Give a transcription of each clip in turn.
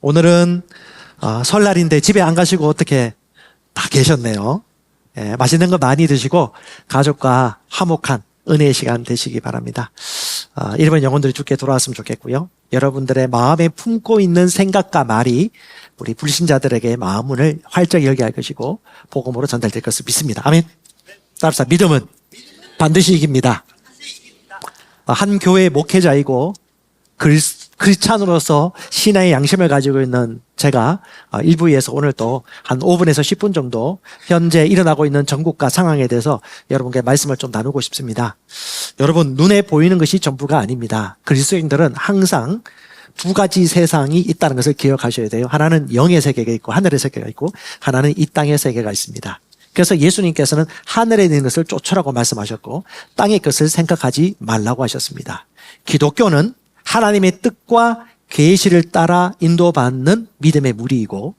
오늘은 어, 설날인데 집에 안 가시고 어떻게 다 계셨네요. 예, 맛있는 거 많이 드시고 가족과 화목한 은혜의 시간 되시기 바랍니다. 어, 일본 영혼들이 죽게 돌아왔으면 좋겠고요. 여러분들의 마음에 품고 있는 생각과 말이 우리 불신자들에게 마음문을 활짝 열게 할 것이고 복음으로 전달될 것을 믿습니다. 아멘. 따라서 믿음은 반드시 이깁니다. 어, 한 교회 목회자이고 글, 크리스찬으로서 신앙의 양심을 가지고 있는 제가 어, 일부에서 오늘 또 한 5분에서 10분 정도 현재 일어나고 있는 전국과 상황에 대해서 여러분께 말씀을 좀 나누고 싶습니다. 여러분 눈에 보이는 것이 전부가 아닙니다. 그리스도인들은 항상 두 가지 세상이 있다는 것을 기억하셔야 돼요. 하나는 영의 세계가 있고 하늘의 세계가 있고 하나는 이 땅의 세계가 있습니다. 그래서 예수님께서는 하늘에 있는 것을 쫓으라고 말씀하셨고 땅의 것을 생각하지 말라고 하셨습니다. 기독교는 하나님의 뜻과 계시를 따라 인도받는 믿음의 무리이고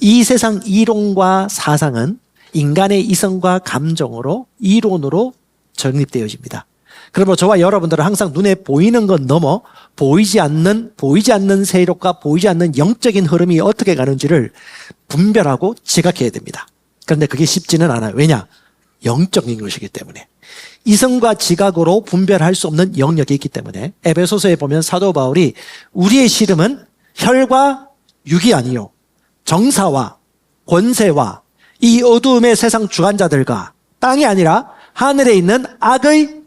이 세상 이론과 사상은 인간의 이성과 감정으로 이론으로 정립되어집니다. 그러므로 저와 여러분들은 항상 눈에 보이는 것 넘어 보이지 않는 보이지 않는 세력과 보이지 않는 영적인 흐름이 어떻게 가는지를 분별하고 지각해야 됩니다. 그런데 그게 쉽지는 않아요. 왜냐? 영적인 것이기 때문에. 이성과 지각으로 분별할 수 없는 영역이 있기 때문에 에베소서에 보면 사도 바울이 우리의 씨름은 혈과 육이 아니요 정사와 권세와 이 어두움의 세상 주관자들과 땅이 아니라 하늘에 있는 악의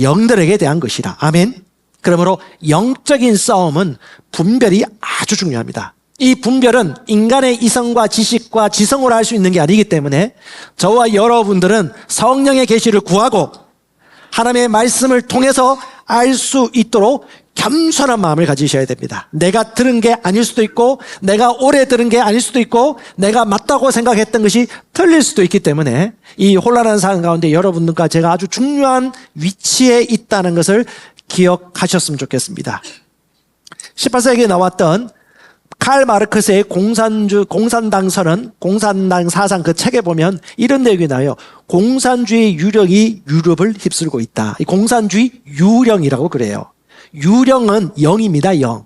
영들에게 대한 것이라. 아멘. 그러므로 영적인 싸움은 분별이 아주 중요합니다. 이 분별은 인간의 이성과 지식과 지성으로 할 수 있는 게 아니기 때문에 저와 여러분들은 성령의 계시를 구하고 하나님의 말씀을 통해서 알 수 있도록 겸손한 마음을 가지셔야 됩니다. 내가 들은 게 아닐 수도 있고, 내가 오래 들은 게 아닐 수도 있고, 내가 맞다고 생각했던 것이 틀릴 수도 있기 때문에 이 혼란한 상황 가운데 여러분들과 제가 아주 중요한 위치에 있다는 것을 기억하셨으면 좋겠습니다. 18세기에 나왔던 칼 마르크스의 공산주, 공산당 선언, 공산당 사상 그 책에 보면 이런 내용이 나와요. 공산주의 유령이 유럽을 휩쓸고 있다. 이 공산주의 유령이라고 그래요. 유령은 영입니다, 영.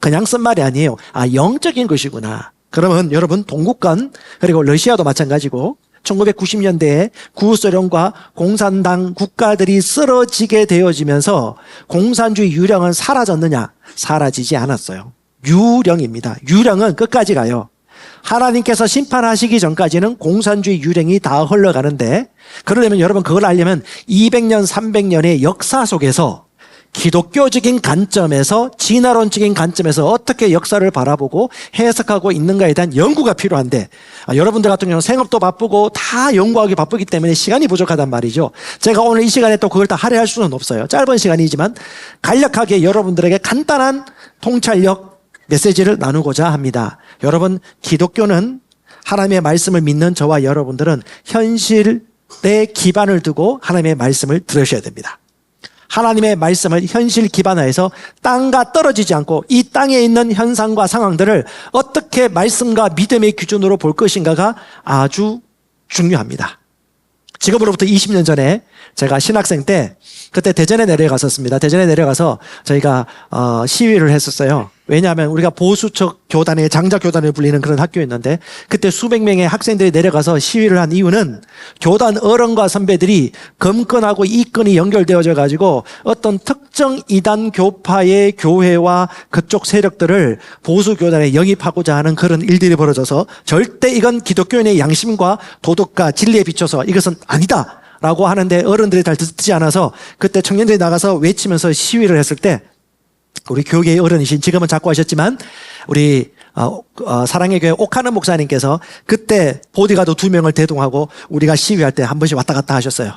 그냥 쓴 말이 아니에요. 아, 영적인 것이구나. 그러면 여러분, 동국권, 그리고 러시아도 마찬가지고, 1990년대에 구소련과 공산당 국가들이 쓰러지게 되어지면서 공산주의 유령은 사라졌느냐? 사라지지 않았어요. 유령입니다. 유령은 끝까지 가요. 하나님께서 심판하시기 전까지는 공산주의 유령이 다 흘러가는데 그러려면 여러분 그걸 알려면 200년, 300년의 역사 속에서 기독교적인 관점에서 진화론적인 관점에서 어떻게 역사를 바라보고 해석하고 있는가에 대한 연구가 필요한데 아, 여러분들 같은 경우는 생업도 바쁘고 다 연구하기 바쁘기 때문에 시간이 부족하단 말이죠. 제가 오늘 이 시간에 또 그걸 다 할애할 수는 없어요. 짧은 시간이지만 간략하게 여러분들에게 간단한 통찰력 메시지를 나누고자 합니다. 여러분 기독교는 하나님의 말씀을 믿는 저와 여러분들은 현실에 기반을 두고 하나님의 말씀을 들으셔야 됩니다. 하나님의 말씀을 현실 기반화해서 땅과 떨어지지 않고 이 땅에 있는 현상과 상황들을 어떻게 말씀과 믿음의 기준으로 볼 것인가가 아주 중요합니다. 지금으로부터 20년 전에 제가 신학생 때 그때 대전에 내려갔었습니다. 대전에 내려가서 저희가 어, 시위를 했었어요. 왜냐하면 우리가 보수적 교단의 장자 교단을 불리는 그런 학교였는데 그때 수백 명의 학생들이 내려가서 시위를 한 이유는 교단 어른과 선배들이 검건하고 이건이 연결되어져 가지고 어떤 특정 이단 교파의 교회와 그쪽 세력들을 보수 교단에 영입하고자 하는 그런 일들이 벌어져서 절대 이건 기독교인의 양심과 도덕과 진리에 비춰서 이것은 아니다. 라고 하는데 어른들이 잘 듣지 않아서 그때 청년들이 나가서 외치면서 시위를 했을 때 우리 교계의 어른이신 지금은 자꾸 하셨지만 우리 어, 어, 사랑의 교회 옥하는 목사님께서 그때 보디가드 두 명을 대동하고 우리가 시위할 때 한 번씩 왔다 갔다 하셨어요.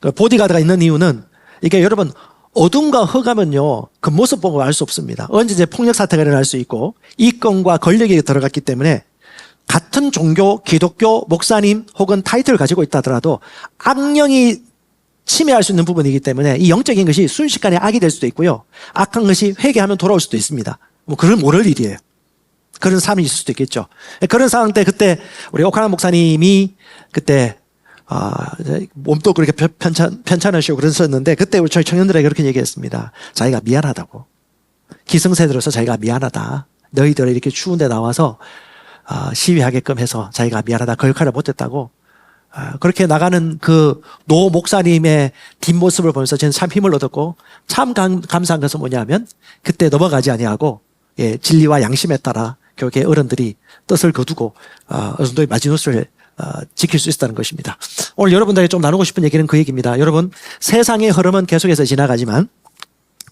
그 보디가드가 있는 이유는 이게 여러분 어둠과 흑암은요 그 모습 보고 알 수 없습니다. 언제든지 폭력 사태가 일어날 수 있고 이권과 권력이 들어갔기 때문에 같은 종교, 기독교, 목사님 혹은 타이틀을 가지고 있다 하더라도 악령이 침해할 수 있는 부분이기 때문에 이 영적인 것이 순식간에 악이 될 수도 있고요. 악한 것이 회개하면 돌아올 수도 있습니다. 뭐 그런 모를 일이에요. 그런 삶이 있을 수도 있겠죠. 그런 상황 때 그때 우리 오카나 목사님이 그때 아, 몸도 그렇게 편찮, 편찮으시고 그랬었는데 그때 우리 청년들에게 그렇게 얘기했습니다. 자기가 미안하다고. 기성세대로서 자기가 미안하다. 너희들을 이렇게 추운데 나와서 아, 시위하게끔 해서 자기가 미안하다 그 역할을 못했다고 아, 그렇게 나가는 그 노 목사님의 뒷모습을 보면서 저는 참 힘을 얻었고 참 감, 감사한 것은 뭐냐면 그때 넘어가지 아니하고 예, 진리와 양심에 따라 교회 어른들이 뜻을 거두고 어, 어느 정도의 마지노스를 어, 지킬 수 있었다는 것입니다. 오늘 여러분들에게 좀 나누고 싶은 얘기는 그 얘기입니다. 여러분 세상의 흐름은 계속해서 지나가지만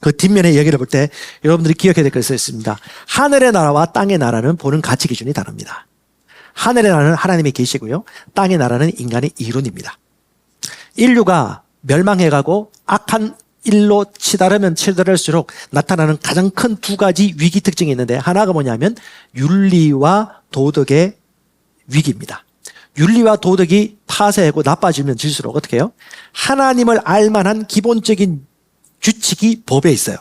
그 뒷면의 얘기를 볼 때 여러분들이 기억해야 될 것이 있습니다. 하늘의 나라와 땅의 나라는 보는 가치 기준이 다릅니다. 하늘의 나라는 하나님의 계시고요. 땅의 나라는 인간의 이론입니다. 인류가 멸망해가고 악한 일로 치달으면 치달을수록 나타나는 가장 큰 두 가지 위기 특징이 있는데 하나가 뭐냐면 윤리와 도덕의 위기입니다. 윤리와 도덕이 파쇄하고 나빠지면 질수록 어떻게 해요? 하나님을 알만한 기본적인 규칙이 법에 있어요.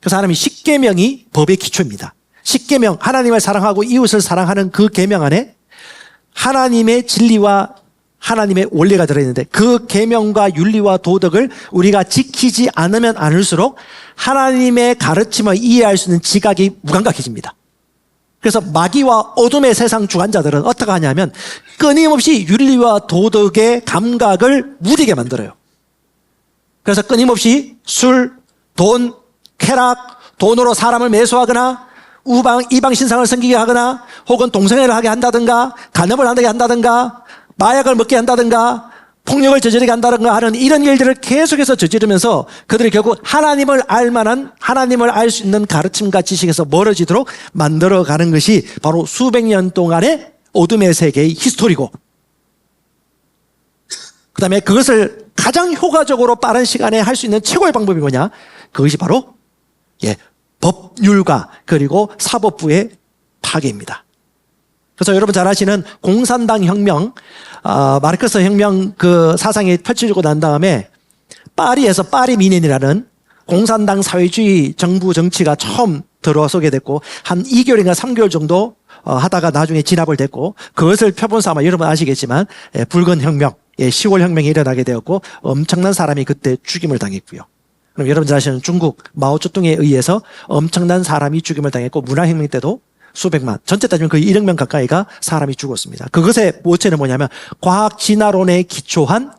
그래서 하나님이 십계명이 법의 기초입니다. 십계명 하나님을 사랑하고 이웃을 사랑하는 그 계명 안에 하나님의 진리와 하나님의 원리가 들어있는데 그 계명과 윤리와 도덕을 우리가 지키지 않으면 않을수록 하나님의 가르침을 이해할 수 있는 지각이 무감각해집니다. 그래서 마귀와 어둠의 세상 주관자들은 어떻게 하냐면 끊임없이 윤리와 도덕의 감각을 무디게 만들어요. 그래서 끊임없이 술, 돈, 쾌락, 돈으로 사람을 매수하거나 우방, 이방 신상을 섬기게 하거나 혹은 동성애를 하게 한다든가 간업을 하게 한다든가 마약을 먹게 한다든가 폭력을 저지르게 한다든가 하는 이런 일들을 계속해서 저지르면서 그들이 결국 하나님을 알 만한 하나님을 알 수 있는 가르침과 지식에서 멀어지도록 만들어 가는 것이 바로 수백 년 동안의 어둠의 세계의 히스토리고 그 다음에 그것을 가장 효과적으로 빠른 시간에 할 수 있는 최고의 방법이 뭐냐? 그것이 바로, 예, 법률가 그리고 사법부의 파괴입니다. 그래서 여러분 잘 아시는 공산당 혁명, 아, 마르크스 혁명 그 사상이 펼쳐지고 난 다음에 파리에서 파리 민연이라는 공산당 사회주의 정부 정치가 처음 들어서게 됐고 한 2개월인가 3개월 정도 어, 하다가 나중에 진압을 됐고 그것을 표본사 아마 여러분 아시겠지만 예, 붉은 혁명, 예, 10월 혁명이 일어나게 되었고 엄청난 사람이 그때 죽임을 당했고요. 그럼 여러분 잘 아시는 중국 마오쩌둥에 의해서 엄청난 사람이 죽임을 당했고 문화혁명 때도 수백만, 전체 따지면 거의 1억 명 가까이가 사람이 죽었습니다. 그것의 모체는 뭐냐면 과학 진화론에 기초한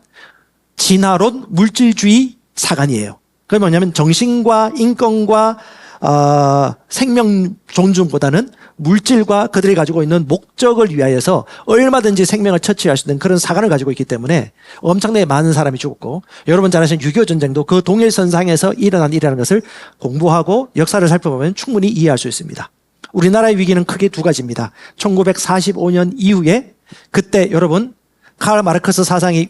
진화론 물질주의 사관이에요. 그게 뭐냐면 정신과 인권과 어, 생명 존중보다는 물질과 그들이 가지고 있는 목적을 위하여서 얼마든지 생명을 처치할 수 있는 그런 사관을 가지고 있기 때문에 엄청나게 많은 사람이 죽었고 여러분 잘 아시는 6.25 전쟁도 그 동일선상에서 일어난 일이라는 것을 공부하고 역사를 살펴보면 충분히 이해할 수 있습니다. 우리나라의 위기는 크게 두 가지입니다. 1945년 이후에 그때 여러분 카르 마르크스 사상이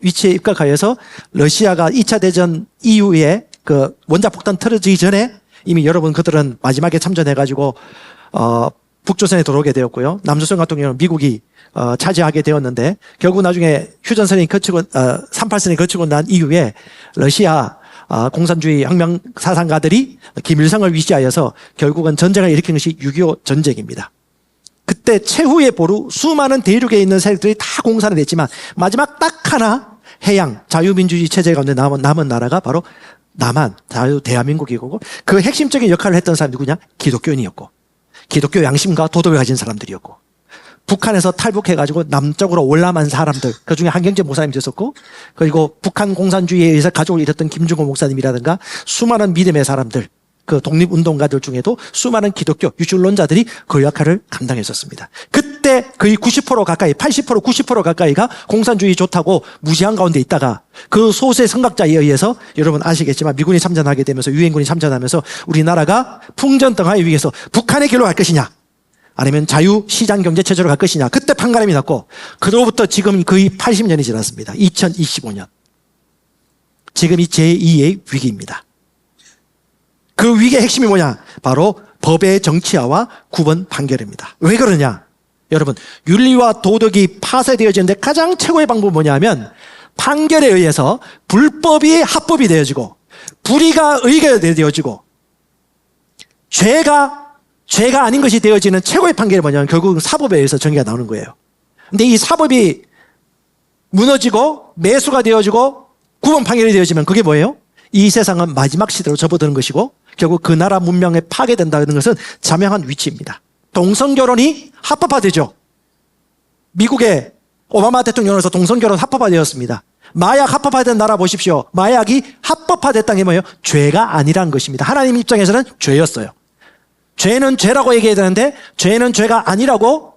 위치에 입각하여서 러시아가 2차 대전 이후에 그 원자폭탄 틀어지기 전에 이미 여러분 그들은 마지막에 참전해가지고 어 북조선에 들어오게 되었고요. 남조선 같은 경우는 미국이 어, 차지하게 되었는데 결국 나중에 휴전선이 거치고 어, 38선이 거치고 난 이후에 러시아 아, 공산주의 혁명 사상가들이 김일성을 위시하여서 결국은 전쟁을 일으킨 것이 6.25 전쟁입니다. 그때 최후의 보루 수많은 대륙에 있는 세력들이 다 공산이 됐지만 마지막 딱 하나 해양 자유민주주의 체제 가운데 남은, 남은 나라가 바로 남한 자유 대한민국이고 그 핵심적인 역할을 했던 사람이 누구냐 기독교인이었고 기독교 양심과 도덕을 가진 사람들이었고 북한에서 탈북해가지고 남쪽으로 올라만 사람들 그 중에 한경재 목사님이 있었고 그리고 북한 공산주의에 의해서 가족을 잃었던 김중호 목사님이라든가 수많은 믿음의 사람들 그 독립운동가들 중에도 수많은 기독교 유출론자들이 그 역할을 감당했었습니다. 그 때 거의 90% 가까이 80% 90% 가까이가 공산주의 좋다고 무시한 가운데 있다가 그 소수의 선각자에 의해서 여러분 아시겠지만 미군이 참전하게 되면서 유엔군이 참전하면서 우리나라가 풍전등화의 위기에서 북한의 길로 갈 것이냐 아니면 자유 시장 경제 체제로 갈 것이냐. 그때 판가름이 났고 그로부터 지금 거의 80년이 지났습니다. 2025년. 지금이 제2의 위기입니다. 그 위기의 핵심이 뭐냐? 바로 법의 정치화와 구분 판결입니다. 왜 그러냐? 여러분, 윤리와 도덕이 파쇄되어지는데 가장 최고의 방법은 뭐냐면 판결에 의해서 불법이 합법이 되어지고 불의가 의가 되어지고 죄가 죄가 아닌 것이 되어지는 최고의 판결이 뭐냐면 결국 사법에 의해서 정의가 나오는 거예요. 근데 이 사법이 무너지고 매수가 되어지고 구원 판결이 되어지면 그게 뭐예요? 이 세상은 마지막 시대로 접어드는 것이고 결국 그 나라 문명에 파괴된다는 것은 자명한 위치입니다. 동성 결혼이 합법화되죠. 미국의 오바마 대통령으로서 동성 결혼 합법화되었습니다. 마약 합법화된 나라 보십시오. 마약이 합법화됐다는 게 뭐예요? 죄가 아니란 것입니다. 하나님 입장에서는 죄였어요. 죄는 죄라고 얘기해야 되는데 죄는 죄가 아니라고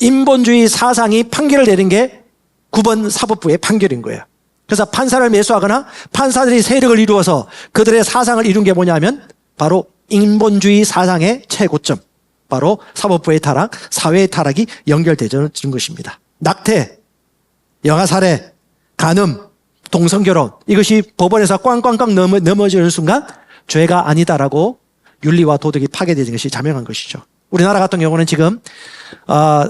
인본주의 사상이 판결을 내린 게 9번 사법부의 판결인 거예요. 그래서 판사를 매수하거나 판사들이 세력을 이루어서 그들의 사상을 이룬 게 뭐냐면 바로 인본주의 사상의 최고점. 바로 사법부의 타락, 사회의 타락이 연결되는 것입니다. 낙태, 영아살해, 간음, 동성결혼 이것이 법원에서 꽝꽝꽝 넘어, 넘어지는 순간 죄가 아니다라고 윤리와 도덕이 파괴되는 것이 자명한 것이죠. 우리나라 같은 경우는 지금 어,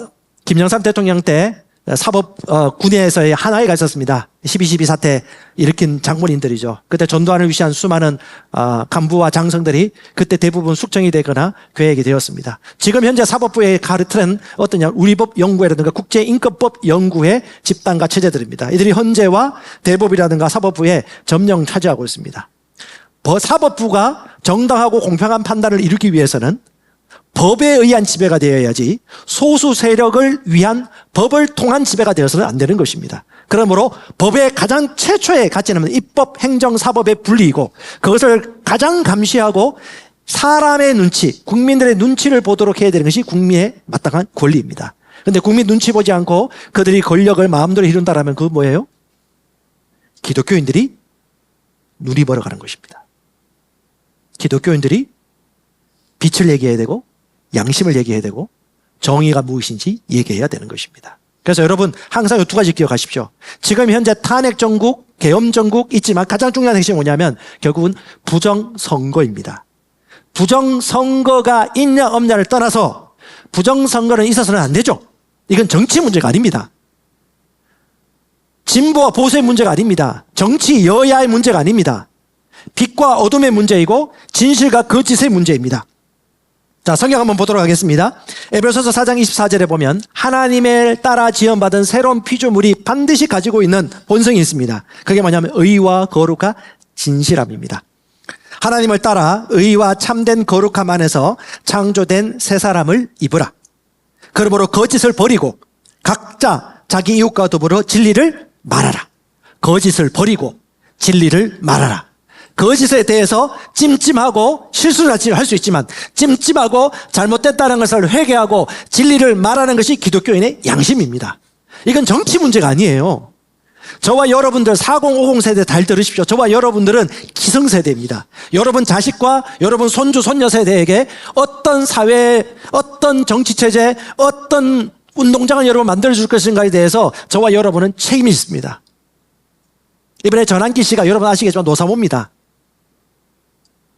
김영삼 대통령 때 사법 어, 군에서의 하나회가 있었습니다. 12.12 사태 일으킨 장본인들이죠. 그때 전두환을 위시한 수많은 어, 간부와 장성들이 그때 대부분 숙청이 되거나 계획이 되었습니다. 지금 현재 사법부의 가르트는 어떠냐? 우리법 연구회라든가 국제인권법 연구회 집단과 체제들입니다. 이들이 헌재와 대법이라든가 사법부에 점령 차지하고 있습니다. 버- 사법부가 정당하고 공평한 판단을 이루기 위해서는 법에 의한 지배가 되어야지 소수 세력을 위한 법을 통한 지배가 되어서는 안 되는 것입니다. 그러므로 법의 가장 최초의 가치는 입법, 행정, 사법의 분리이고 그것을 가장 감시하고 사람의 눈치, 국민들의 눈치를 보도록 해야 되는 것이 국민의 마땅한 권리입니다. 그런데 국민 눈치 보지 않고 그들이 권력을 마음대로 이룬다라면 그건 뭐예요? 기독교인들이 눈이 벌어가는 것입니다. 기독교인들이 빛을 얘기해야 되고 양심을 얘기해야 되고 정의가 무엇인지 얘기해야 되는 것입니다. 그래서 여러분 항상 이 두 가지 기억하십시오. 지금 현재 탄핵 정국, 계엄 정국 있지만 가장 중요한 핵심이 뭐냐면 결국은 부정 선거입니다. 부정 선거가 있냐 없냐를 떠나서 부정 선거는 있어서는 안 되죠. 이건 정치 문제가 아닙니다. 진보와 보수의 문제가 아닙니다. 정치 여야의 문제가 아닙니다. 빛과 어둠의 문제이고 진실과 거짓의 문제입니다. 자, 성경 한번 보도록 하겠습니다. 에베소서 4장 24절에 보면 하나님을 따라 지원받은 새로운 피조물이 반드시 가지고 있는 본성이 있습니다. 그게 뭐냐면 의와 거룩과 진실함입니다. 하나님을 따라 의와 참된 거룩함 안에서 창조된 새 사람을 입으라. 그러므로 거짓을 버리고 각자 자기 이웃과 더불어 진리를 말하라. 거짓을 버리고 진리를 말하라. 거짓에 대해서 찜찜하고 실수를 할 수 있지만 찜찜하고 잘못됐다는 것을 회개하고 진리를 말하는 것이 기독교인의 양심입니다. 이건 정치 문제가 아니에요. 저와 여러분들 4050 세대 잘 들으십시오. 저와 여러분들은 기성세대입니다. 여러분 자식과 여러분 손주, 손녀 세대에게 어떤 사회, 어떤 정치체제, 어떤 운동장을 여러분 만들어줄 것인가에 대해서 저와 여러분은 책임이 있습니다. 이번에 전환기 씨가 여러분 아시겠지만 노사모입니다.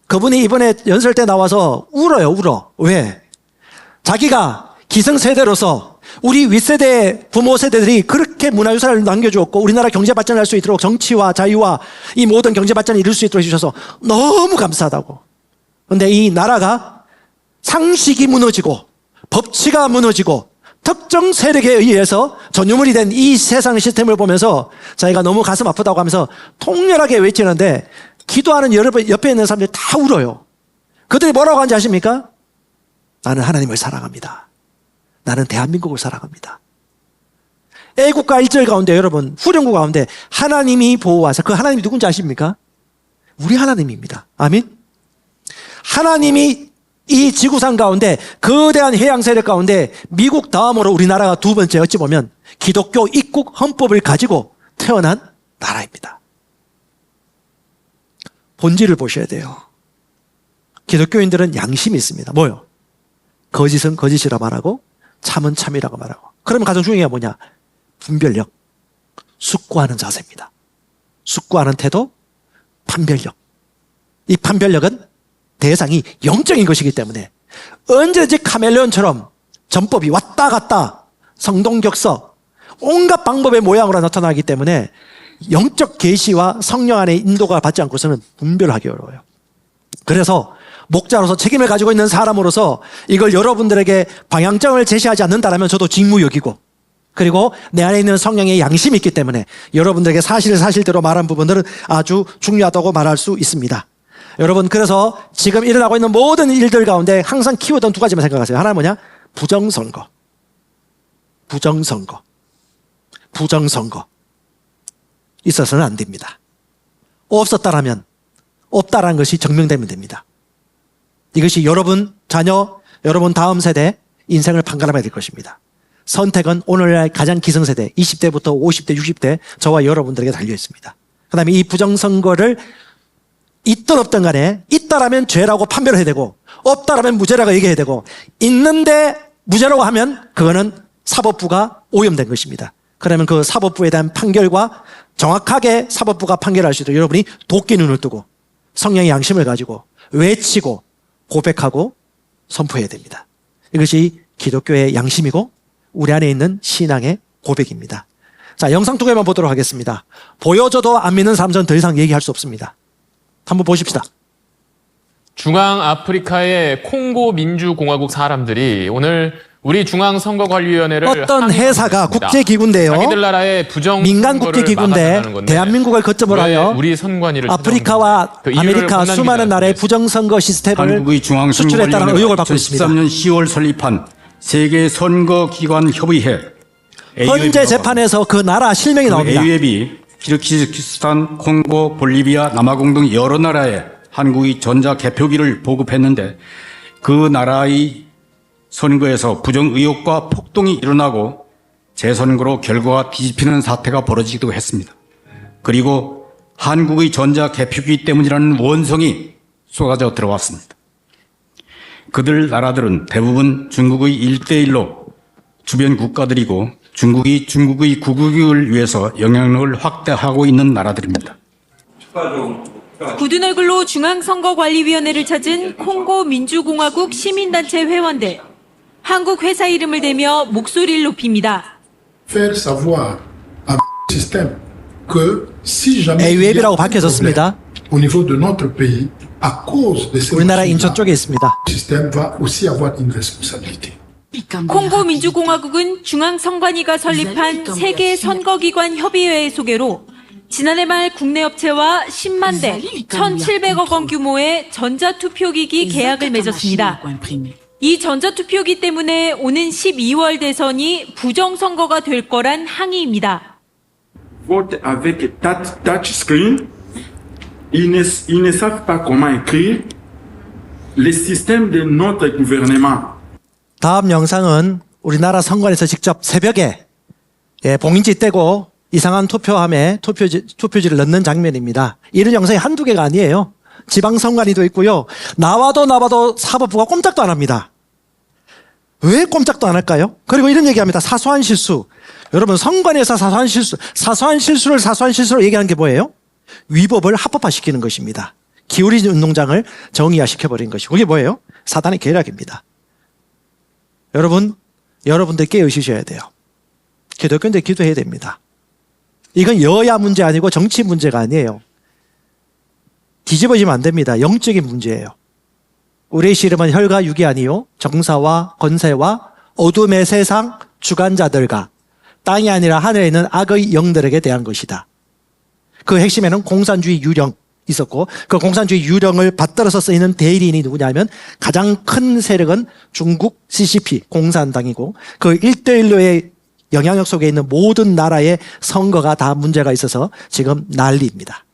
그분이 이번에 연설 때 나와서 울어요, 울어. 왜? 자기가 기성세대로서 우리 윗세대 부모 세대들이 그렇게 문화유산을 남겨주었고 우리나라 경제 발전할 수 있도록 정치와 자유와 이 모든 경제 발전을 이룰 수 있도록 해주셔서 너무 감사하다고. 그런데 이 나라가 상식이 무너지고 법치가 무너지고 특정 세력에 의해서 전유물이 된 이 세상 시스템을 보면서 자기가 너무 가슴 아프다고 하면서 통렬하게 외치는데 기도하는 여러분 옆에 있는 사람들이 다 울어요. 그들이 뭐라고 하는지 아십니까? 나는 하나님을 사랑합니다. 나는 대한민국을 사랑합니다. 애국가 1절 가운데 여러분 후령구 가운데 하나님이 보호하사 그 하나님이 누군지 아십니까? 우리 하나님입니다. 아멘. 하나님이 이 지구상 가운데 거대한 해양 세력 가운데 미국 다음으로 우리나라가 두 번째 어찌 보면 기독교 입국 헌법을 가지고 태어난 나라입니다. 본질을 보셔야 돼요. 기독교인들은 양심이 있습니다. 뭐요? 거짓은 거짓이라 말하고 참은 참이라고 말하고. 그러면 가장 중요한 게 뭐냐? 분별력. 숙고하는 자세입니다. 숙고하는 태도, 판별력. 이 판별력은 대상이 영적인 것이기 때문에 언제든지 카멜레온처럼 전법이 왔다 갔다 성동격서 온갖 방법의 모양으로 나타나기 때문에 영적 계시와 성령 안의 인도가 받지 않고서는 분별하기 어려워요. 그래서 목자로서 책임을 가지고 있는 사람으로서 이걸 여러분들에게 방향성을 제시하지 않는다면 저도 직무여기고 그리고 내 안에 있는 성령의 양심이 있기 때문에 여러분들에게 사실을 사실대로 말한 부분들은 아주 중요하다고 말할 수 있습니다. 여러분, 그래서 지금 일어나고 있는 모든 일들 가운데 항상 키워던 두 가지만 생각하세요. 하나는 뭐냐? 부정선거. 부정선거. 부정선거. 있어서는 안 됩니다. 없었다라면, 없다라는 것이 증명되면 됩니다. 이것이 여러분, 자녀, 여러분 다음 세대 인생을 판가름해야 될 것입니다. 선택은 오늘날 가장 기성세대, 20대부터 50대, 60대, 저와 여러분들에게 달려 있습니다. 그 다음에 이 부정선거를 있든 없든 간에 있다라면 죄라고 판별해야 되고 없다라면 무죄라고 얘기해야 되고 있는데 무죄라고 하면 그거는 사법부가 오염된 것입니다. 그러면 그 사법부에 대한 판결과 정확하게 사법부가 판결할 수 있도록 여러분이 도끼 눈을 뜨고 성령의 양심을 가지고 외치고 고백하고 선포해야 됩니다. 이것이 기독교의 양심이고 우리 안에 있는 신앙의 고백입니다. 자, 영상 두 개만 보도록 하겠습니다. 보여줘도 안 믿는 사람들은 더 이상 얘기할 수 없습니다. 한번 보십시다. 중앙 아프리카의 콩고 민주공화국 사람들이 오늘 우리 중앙선거관리위원회를 어떤 회사가. 국제기구인데요. 자기들 나라의 부정 민간 국제기구인데 대한민국을 거점으로 왜 하여 우리 선관위를 아프리카와 그 아메리카 수많은 나라의. 부정선거 시스템을 한국의 수출했다는 의혹을 받고 있습니다. 2013년 10월 설립한 세계 선거기관 협의회 현재 재판에서 그 나라 실명이 나옵니다. AU앱이 키르기스스탄, 콩고, 볼리비아, 남아공 등 여러 나라에 한국의 전자 개표기를 보급했는데 그 나라의 선거에서 부정 의혹과 폭동이 일어나고 재선거로 결과가 뒤집히는 사태가 벌어지기도 했습니다. 그리고 한국의 전자 개표기 때문이라는 원성이 쏟아져 들어왔습니다. 그들 나라들은 대부분 중국의 일대일로 주변 국가들이고 중국이 중국의 국익을 위해서 영향력을 확대하고 있는 나라들입니다. 굳은 얼굴로 중앙선거관리위원회를 찾은 콩고 민주공화국 시민단체 회원들. 한국 회사 이름을 대며 목소리를 높입니다. faire savoir à système que si jamais il y a AU앱이라고 un 밝혀졌습니다. problème au niveau de notre pays à cause de ces 우리나라 인천 쪽에 있습니다. le système va aussi avoir une responsabilité. 콩고 민주공화국은 중앙선관위가 설립한 세계 선거기관 협의회의 소개로 지난해 말 국내 업체와 10만 대, 1,700억 원 규모의 전자투표기기 계약을 맺었습니다. 이 전자투표기 때문에 오는 12월 대선이 부정선거가 될 거란 항의입니다. vote avec touch, touchscreen. Ils ne, ils ne savent pas comment écrire. Le système de notre gouvernement 다음 영상은 우리나라 선관에서 직접 새벽에 예, 봉인지 떼고 이상한 투표함에 투표지, 투표지를 넣는 장면입니다. 이런 영상이 한두 개가 아니에요. 지방선관위도 있고요. 나와도 나와도 사법부가 꼼짝도 안 합니다. 왜 꼼짝도 안 할까요? 그리고 이런 얘기합니다. 사소한 실수. 여러분, 선관위에서 사소한 실수, 사소한 실수를 사소한 실수로 얘기하는 게 뭐예요? 위법을 합법화시키는 것입니다. 기울이 운동장을 정의화시켜버린 것이. 그게 뭐예요? 사단의 계략입니다. 여러분, 여러분들 깨어있으셔야 돼요. 기독교인들 기도해야 됩니다. 이건 여야 문제 아니고 정치 문제가 아니에요. 뒤집어지면 안 됩니다. 영적인 문제예요. 우리의 씨름은 혈과 육이 아니요 정사와 권세와 어둠의 세상 주관자들과 땅이 아니라 하늘에 있는 악의 영들에게 대한 것이다. 그 핵심에는 공산주의 유령 있었고 그 공산주의 유령을 받들어서 쓰이는 대리인이 누구냐면 가장 큰 세력은 중국 CCP 공산당이고 그 일대일로의 영향력 속에 있는 모든 나라의 선거가 다 문제가 있어서 지금 난리입니다.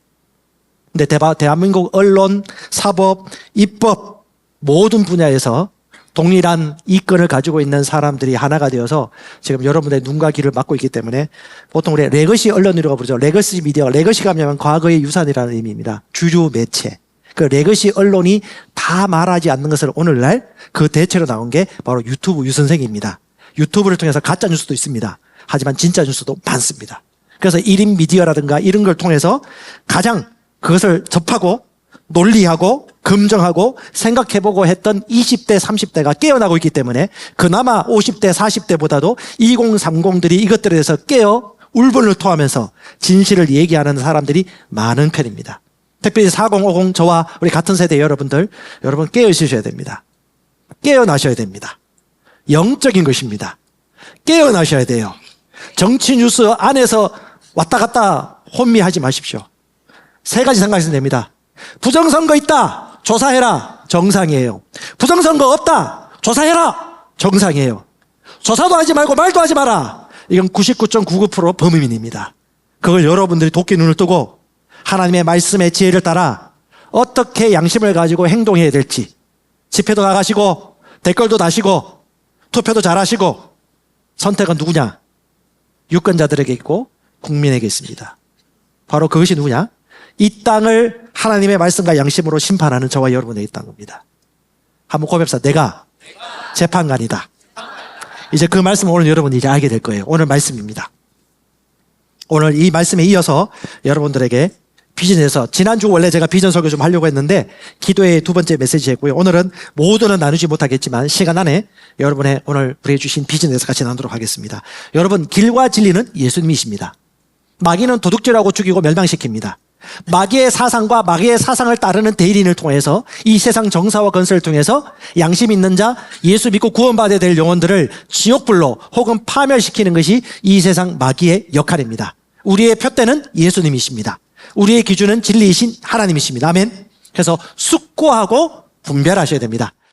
근데 대한민국 언론, 사법, 입법 모든 분야에서 동일한 이권을 가지고 있는 사람들이 하나가 되어서 지금 여러분의 눈과 귀를 막고 있기 때문에 보통 우리 레거시 언론이라고 부르죠. 레거시 미디어. 레거시가 뭐냐면 과거의 유산이라는 의미입니다. 주류 매체. 그 레거시 언론이 다 말하지 않는 것을 오늘날 그 대체로 나온 게 바로 유튜브 유선생입니다. 유튜브를 통해서 가짜 뉴스도 있습니다. 하지만 진짜 뉴스도 많습니다. 그래서 1인 미디어라든가 이런 걸 통해서 가장 그것을 접하고 논리하고 검증하고 생각해보고 했던 20대, 30대가 깨어나고 있기 때문에 그나마 50대, 40대보다도 2030들이 이것들에 대해서 깨어 울분을 토하면서 진실을 얘기하는 사람들이 많은 편입니다. 특별히 4050 저와 우리 같은 세대 여러분들, 여러분 깨어 있으셔야 됩니다. 깨어나셔야 됩니다. 영적인 것입니다. 깨어나셔야 돼요. 정치 뉴스 안에서 왔다 갔다 혼미하지 마십시오. 세 가지 생각하시면 됩니다. 부정선거 있다. 조사해라. 정상이에요. 부정선거 없다. 조사해라. 정상이에요. 조사도 하지 말고 말도 하지 마라. 이건 99.99% 범인입니다. 그걸 여러분들이 도끼 눈을 뜨고 하나님의 말씀의 지혜를 따라 어떻게 양심을 가지고 행동해야 될지 집회도 나가시고 댓글도 다시고 투표도 잘하시고 선택은 누구냐? 유권자들에게 있고 국민에게 있습니다. 바로 그것이 누구냐? 이 땅을 하나님의 말씀과 양심으로 심판하는 저와 여러분에게 있다는 겁니다. 한번 고백사 내가 재판관이다. 이제 그 말씀 오늘 여러분이 이제 알게 될 거예요. 오늘 말씀입니다. 오늘 이 말씀에 이어서 여러분들에게 비전에서 지난주 원래 제가 비전 설교 좀 하려고 했는데 기도의 두 번째 메시지였고요. 오늘은 모두는 나누지 못하겠지만 시간 안에 여러분의 오늘 부해 주신 비전에서 같이 나누도록 하겠습니다. 여러분 길과 진리는 예수님이십니다. 마귀는 도둑질하고 죽이고 멸망시킵니다. 마귀의 사상과 마귀의 사상을 따르는 대리인을 통해서 이 세상 정사와 건설을 통해서 양심 있는 자, 예수 믿고 구원받아야 될 영혼들을 지옥불로 혹은 파멸시키는 것이 이 세상 마귀의 역할입니다. 우리의 표대는 예수님이십니다. 우리의 기준은 진리이신 하나님이십니다. 아멘. 그래서 숙고하고 분별하셔야 됩니다.